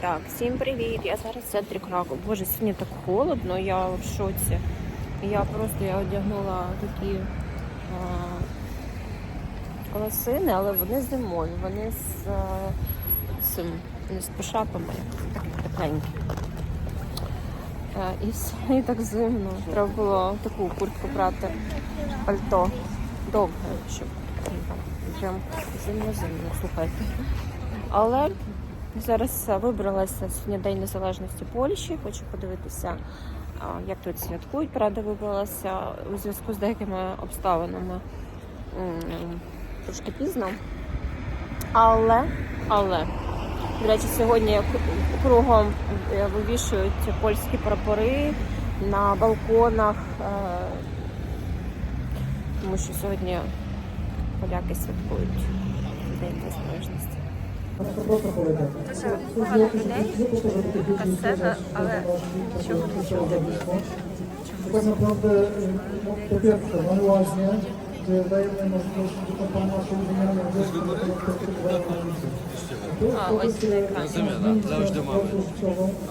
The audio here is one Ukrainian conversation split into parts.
Так, всім привіт! Я зараз в центрі Кракову. Боже, сьогодні так холодно, я в шоці. Я просто я одягнула такі а, лосини, але вони зимові, вони з, а, цим, не з пошапами, такі тепленькі. А, і все, так зимно. Треба було таку куртку брати, пальто довге, щоб прям зимно-зимно, слухайте. Але Зараз е, вибралася сьогодні День Незалежності Польщі. Хочу подивитися, як тут святкують. Правда, вибралася у зв'язку з деякими обставинами трошки пізно. Але, але, до речі, сьогодні кругом е, вивішують польські прапори на балконах, е, тому що сьогодні поляки святкують День Незалежності. Дуже багато людей, така сцена, але нічого не чути. Tak naprawdę, no, po pierwsze, mamy łaźnię, gdzie dajemy możliwość wykąpania się wymiany wierzchu na granicy. А, ось на екрані. Zamiana, dla już do mamy.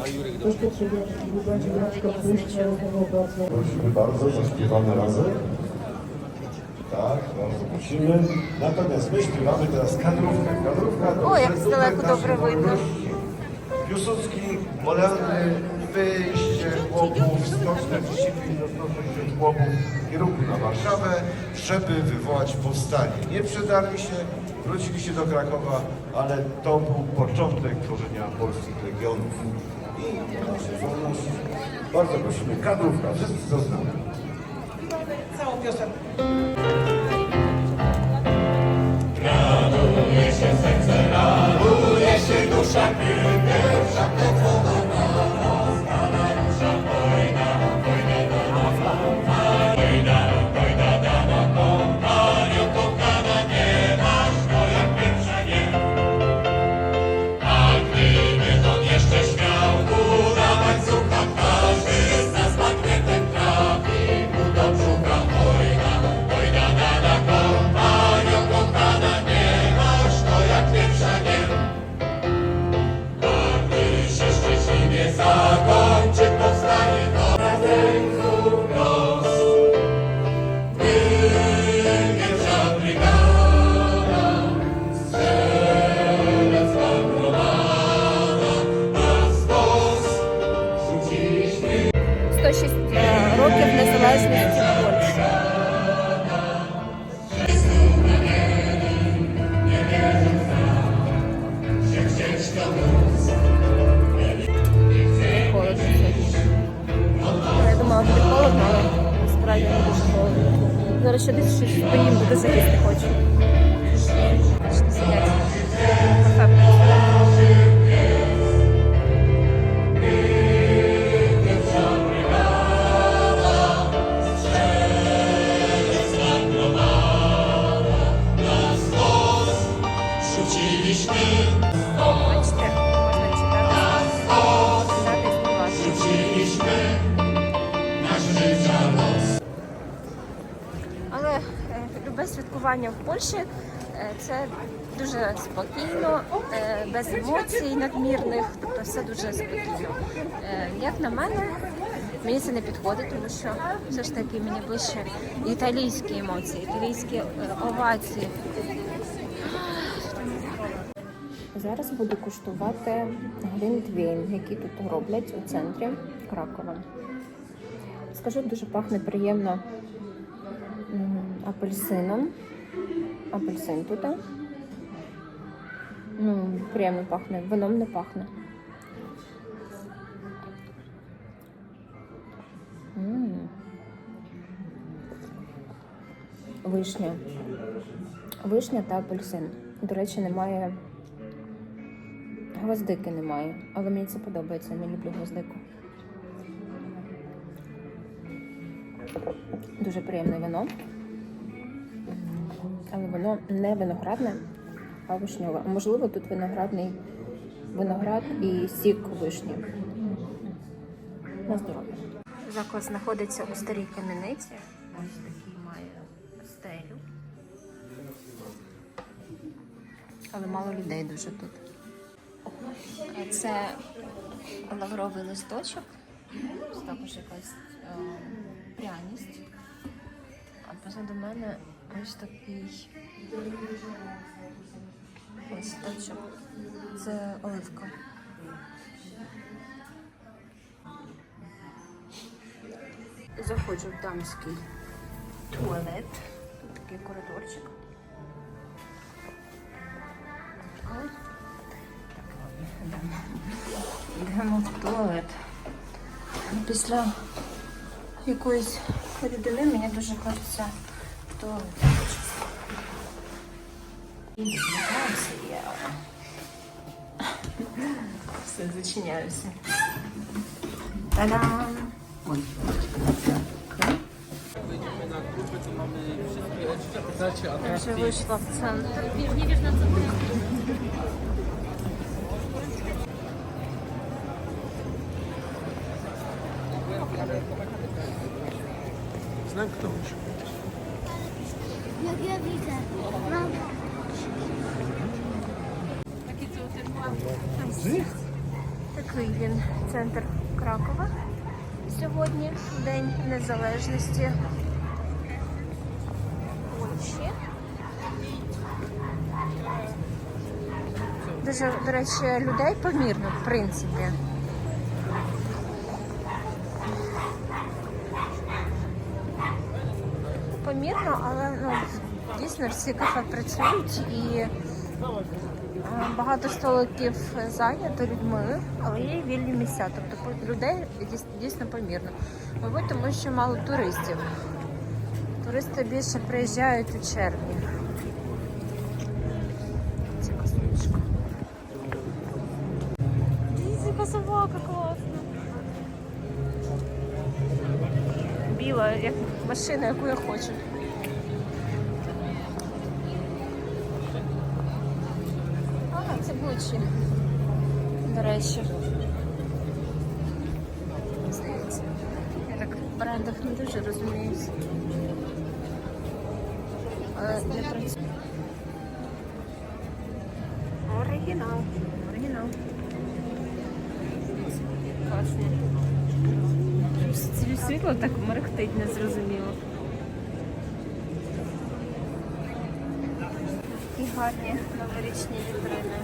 A Jurek do Też potrzebujemy, żeby będzie na przykład pójść na rozmowę o pracę. Prosimy bardzo, zaśpiewamy razem. Tak, bardzo prosimy. Natomiast my śpiewamy teraz kadrówkę. Kadrówka O, jak z daleko dobre wojny. Piłsudski, Molandy, wyjście chłopów, 145 do 160 chłopów kierunku na Warszawę, żeby wywołać powstanie. Nie przedarli się, wrócili się do Krakowa, ale to był początek tworzenia polskich regionów. I nasze wolność. Bardzo prosimy, kadrówka, wszyscy to znamy. Całą piosenkę. Років незалежності Польщі. Я думала, буде холодно, але дуже холодно. Зараз ще десь щось поїм, бо дуже їсти хочу. Але е, любе святкування в Польщі е, це дуже спокійно, е, без емоцій надмірних, тобто все дуже спокійно. Е, Як на мене, мені це не підходить, тому що все ж таки мені ближче італійські емоції, італійські е, овації. Зараз буду куштувати глінтвейн, який тут роблять у центрі Кракова. Скажу, дуже пахне приємно апельсином. Апельсин тут. Ну, приємно пахне, вином не пахне. Вишня. Вишня та апельсин. До речі, немає. Гвоздики немає, але мені це подобається, я люблю гвоздику. Дуже приємне вино. Але воно не виноградне, а вишньове. Можливо, тут виноградний виноград і сік вишні. На здоров'я. Заклад знаходиться у старій кам'яниці. Ось такий має стелю. Але мало людей дуже тут. Це лавровий листочок. Це також якась е, пряність. А позаду мене ось такий листочок. Це оливка. Заходжу в дамський туалет. Тут такий коридорчик. Йдемо. В туалет. Після якоїсь рідини мені дуже хочеться в туалет. Все, зачиняюся. Та-дам! Ой. Я вже вийшла в widzę. Такий він центр Кракова. Сьогодні День Незалежності. Польщі. Дуже, до речі, людей помірно, в принципі. Помірно, але ну, дійсно всі кафе працюють і е, багато столиків зайнято людьми, але є вільні місця. Тобто людей дійсно помірно. Мабуть, тому що мало туристів. Туристи більше приїжджають у червні. Це космічка. Дивіться, собака класна. Біла, як машина, яку я хочу. А, це Гуччі. До речі. Я так в брендах не дуже розуміюся. Але для працюю. Оригінал. Оригінал. Класні. Це світло так мерехтить, не зрозуміло. І гарні новорічні вітрини.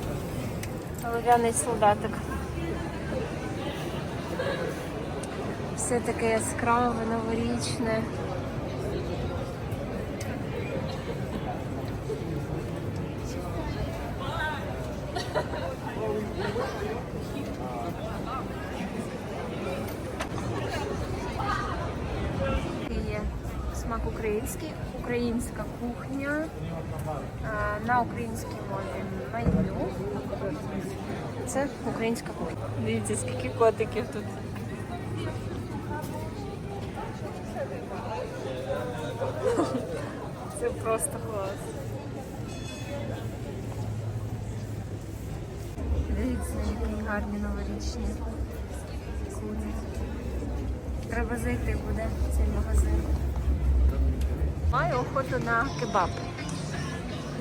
Олов'яний солдатик. Все таке яскраве, новорічне. Такий Є смак український, українська кухня на українській мові меню. Це українська кухня. Дивіться, скільки котиків тут. Це просто клас. Дивіться, які гарні новорічні куди. Треба зайти буде в цей магазин. Маю охоту на кебаб.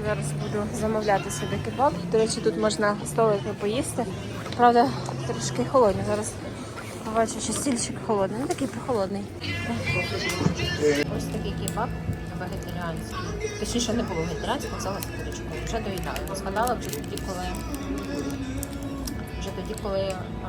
Зараз буду замовляти собі кебаб. До речі, тут можна столики поїсти. Правда, трошки холодний. Зараз побачу, що стільчик холодний. Не такий прохолодний. Ось такий кебаб вегетаріанський. Точніше, не було вегетаріанського, взяла курочку. Вже доїдала. Згадала вже тоді, коли вже тоді, коли а,